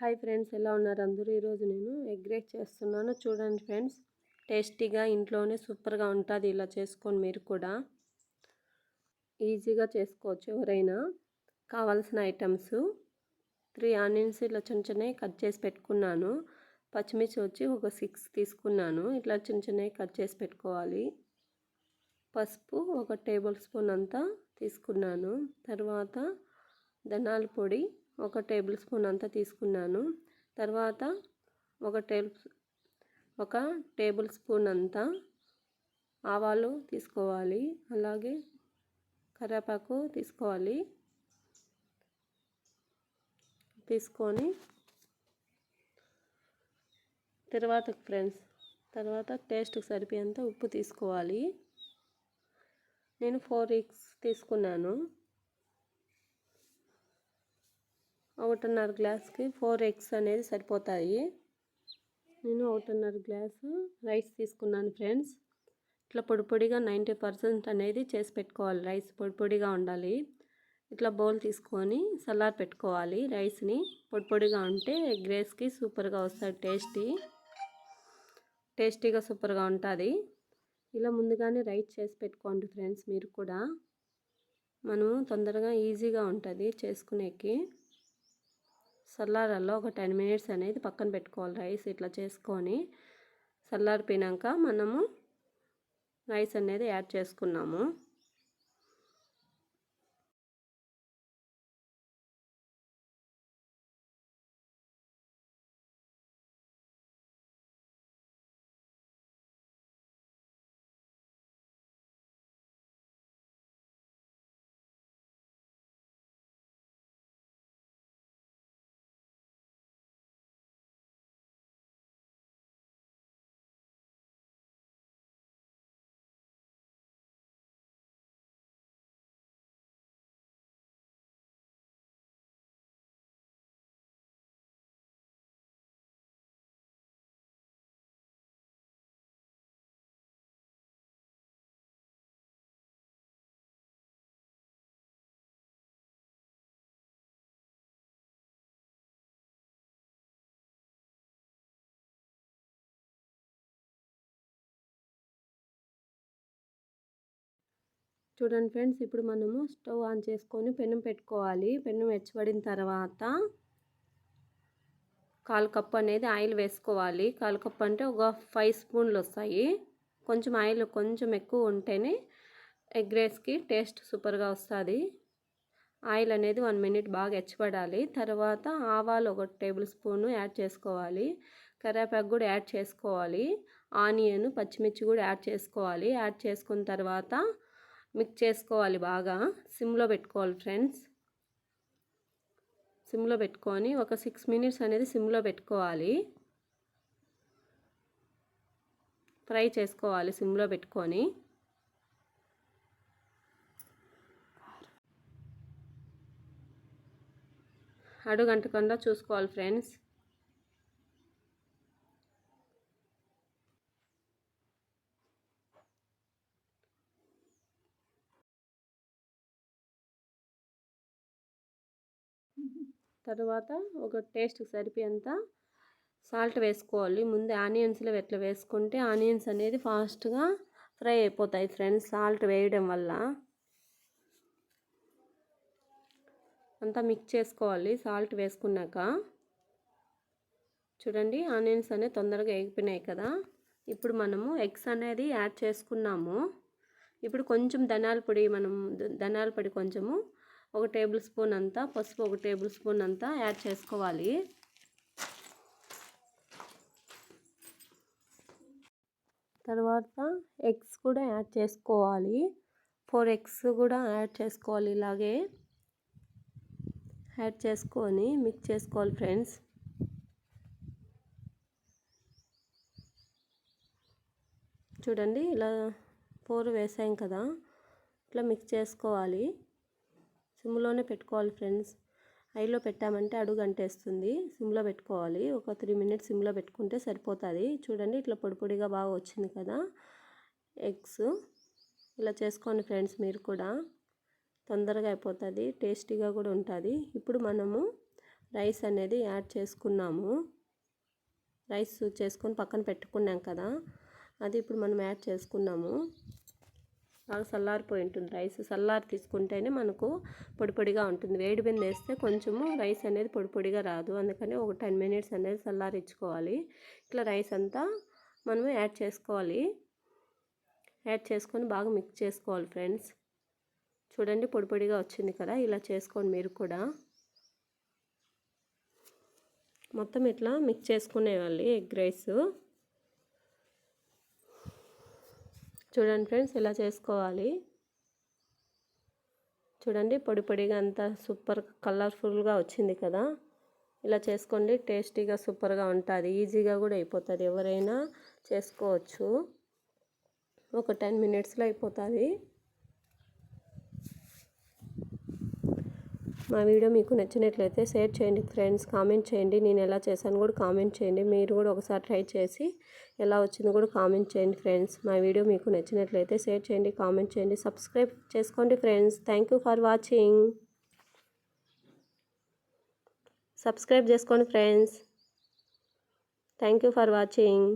Hi friends ఎలా ఉన్నారు అందరూ? ఈరోజు నేను ఎగ్ రైస్ చేస్తున్నాను. చూడండి ఫ్రెండ్స్ టేస్టీగా ఇంట్లోనే సూపర్గా ఉంటుంది ఇలా చేసుకొని మీరు కూడా. ఈజీగా చేసుకోవచ్చు ఎవరైనా. కావాల్సిన ఐటమ్స్ త్రీ ఆనియన్స్ ఇలా చిన్న చిన్నవి కట్ చేసి పెట్టుకున్నాను. పచ్చిమిర్చి వచ్చి ఒక సిక్స్ తీసుకున్నాను. ఇట్లా చిన్న చిన్నవి కట్ చేసి పెట్టుకోవాలి. పసుపు ఒక టేబుల్ స్పూన్ అంతా తీసుకున్నాను. తర్వాత ధనాల పొడి ఒక టేబుల్ స్పూన్ అంతా తీసుకున్నాను. తర్వాత ఒక టేబుల్ ఒక టేబుల్ స్పూన్ అంతా ఆవాలు తీసుకోవాలి. అలాగే కరివేపాకు తీసుకోవాలి. తీసుకొని తర్వాత ఫ్రెండ్స్ తర్వాత టేస్ట్కి సరిపోయేంత ఉప్పు తీసుకోవాలి. నేను ఫోర్ ఎగ్స్ తీసుకున్నాను. ఒకటిన్నర గ్లాస్కి ఫోర్ ఎగ్స్ అనేది సరిపోతాయి. నేను ఒకటిన్నర గ్లాసు రైస్ తీసుకున్నాను ఫ్రెండ్స్. ఇట్లా పొడి పొడిగా నైంటీ పర్సెంట్ అనేది చేసి పెట్టుకోవాలి. రైస్ పొడి పొడిగా ఉండాలి. ఇట్లా బౌల్ తీసుకొని సలార్ పెట్టుకోవాలి రైస్ని. పొడి పొడిగా ఉంటే ఎగ్ రైస్కి సూపర్గా వస్తుంది టేస్టీ. టేస్టీగా సూపర్గా ఉంటుంది. ఇలా ముందుగానే రైస్ చేసి పెట్టుకోండి ఫ్రెండ్స్ మీరు కూడా. మనం తొందరగా ఈజీగా ఉంటుంది చేసుకునేకి. చల్లారల్లో ఒక టెన్ మినిట్స్ అనేది పక్కన పెట్టుకోవాలి రైస్ ఇట్లా చేసుకొని. చల్లారిపోయినాక మనము రైస్ అనేది యాడ్ చేసుకున్నాము. చూడండి ఫ్రెండ్స్ ఇప్పుడు మనము స్టవ్ ఆన్ చేసుకొని పెనం పెట్టుకోవాలి. పెనం వెచ్చబడిన తర్వాత కాలు కప్పు అనేది ఆయిల్ వేసుకోవాలి. కాలు కప్పు అంటే ఒక ఫైవ్ స్పూన్లు వస్తాయి. కొంచెం ఆయిల్ కొంచెం ఎక్కువ ఉంటేనే ఎగ్ రైస్కి టేస్ట్ సూపర్గా వస్తుంది. ఆయిల్ అనేది వన్ మినిట్ బాగా హెచ్చబడాలి తర్వాత ఆవాలు ఒక టేబుల్ స్పూన్ యాడ్ చేసుకోవాలి. కరివేపాకు కూడా యాడ్ చేసుకోవాలి. ఆనియన్ పచ్చిమిర్చి కూడా యాడ్ చేసుకోవాలి. యాడ్ చేసుకున్న తర్వాత మిక్స్ చేసుకోవాలి బాగా. సిమ్లో పెట్టుకోవాలి ఫ్రెండ్స్. సిమ్లో పెట్టుకొని ఒక సిక్స్ మినిట్స్ అనేది సిమ్లో పెట్టుకోవాలి. ఫ్రై చేసుకోవాలి సిమ్లో పెట్టుకొని. అడుగంటకుండా చూసుకోవాలి ఫ్రెండ్స్. తర్వాత ఒక టేస్ట్కి సరిపోయేంత సాల్ట్ వేసుకోవాలి. ముందే ఆనియన్స్లో ఎట్లా వేసుకుంటే ఆనియన్స్ అనేది ఫాస్ట్గా ఫ్రై అయిపోతాయి ఫ్రెండ్స్ సాల్ట్ వేయడం వల్ల. అంతా మిక్స్ చేసుకోవాలి సాల్ట్ వేసుకున్నాక. చూడండి ఆనియన్స్ అనేది తొందరగా ఎగిపోయినాయి కదా. ఇప్పుడు మనము ఎగ్స్ అనేది యాడ్ చేసుకున్నాము. ఇప్పుడు కొంచెం ధనాల పొడి మనం ధనాల పొడి కొంచెము ఒక టేబుల్ స్పూన్ అంతా పసుపు ఒక టేబుల్ స్పూన్ అంతా యాడ్ చేసుకోవాలి. తర్వాత ఎగ్స్ కూడా యాడ్ చేసుకోవాలి. ఫోర్ ఎగ్స్ కూడా యాడ్ చేసుకోవాలి ఇలాగే. యాడ్ చేసుకొని మిక్స్ చేసుకోవాలి ఫ్రెండ్స్. చూడండి ఇలా ఫోర్ వేసాం కదా ఇట్లా మిక్స్ చేసుకోవాలి. సిమ్లోనే పెట్టుకోవాలి ఫ్రెండ్స్. హైలో పెట్టామంటే అడుగు అంటేస్తుంది సిమ్లో పెట్టుకోవాలి. ఒక త్రీ మినిట్స్ సిమ్లో పెట్టుకుంటే సరిపోతుంది. చూడండి ఇట్లా పొడి పొడిగా బాగా వచ్చింది కదా. ఎగ్స్. ఇలా చేసుకోండి ఫ్రెండ్స్ మీరు కూడా. తొందరగా అయిపోతుంది. టేస్టీగా కూడా ఉంటుంది. ఇప్పుడు మనము రైస్ అనేది యాడ్ చేసుకున్నాము. రైస్ చేసుకొని పక్కన పెట్టుకున్నాం కదా. అది ఇప్పుడు మనం యాడ్ చేసుకున్నాము. బాగా చల్లారిపోయి ఉంటుంది. రైస్ చల్లారి తీసుకుంటేనే మనకు పొడి పొడిగా ఉంటుంది. వేడి బిందె వేస్తే కొంచెము రైస్ అనేది పొడి పొడిగా రాదు. అందుకని ఒక టెన్ మినిట్స్ అనేది చల్లారించుకోవాలి ఇట్లా రైస్ అంతా మనము యాడ్ చేసుకోవాలి. యాడ్ చేసుకొని బాగా మిక్స్ చేసుకోవాలి ఫ్రెండ్స్. చూడండి పొడి పొడిగా వచ్చింది కదా ఇలా చేసుకోండి మీరు కూడా. మొత్తం ఇట్లా మిక్స్ చేసుకునేవాళ్ళు ఎగ్ రైస్. చూడండి ఫ్రెండ్స్ ఇలా చేసుకోవాలి. చూడండి పొడి పొడిగా అంతా సూపర్ కలర్ఫుల్గా వచ్చింది కదా. ఇలా చేసుకోండి టేస్టీగా సూపర్గా ఉంటుంది. ఈజీగా కూడా అయిపోతుంది. ఎవరైనా చేసుకోవచ్చు. ఒక టెన్ మినిట్స్లో అయిపోతుంది. మా వీడియో మీకు నచ్చినట్లయితే షేర్ చేయండి ఫ్రెండ్స్ కామెంట్ చేయండి. నేను ఎలా చేశాను కూడా కామెంట్ చేయండి. మీరు కూడా ఒకసారి ట్రై చేసి ఎలా వచ్చిందో కూడా కామెంట్ చేయండి ఫ్రెండ్స్. మా వీడియో మీకు నచ్చినట్లయితే షేర్ చేయండి కామెంట్ చేయండి సబ్స్క్రైబ్ చేసుకోండి friends. Thank you for watching. Subscribe చేసుకోండి friends. Thank you for watching.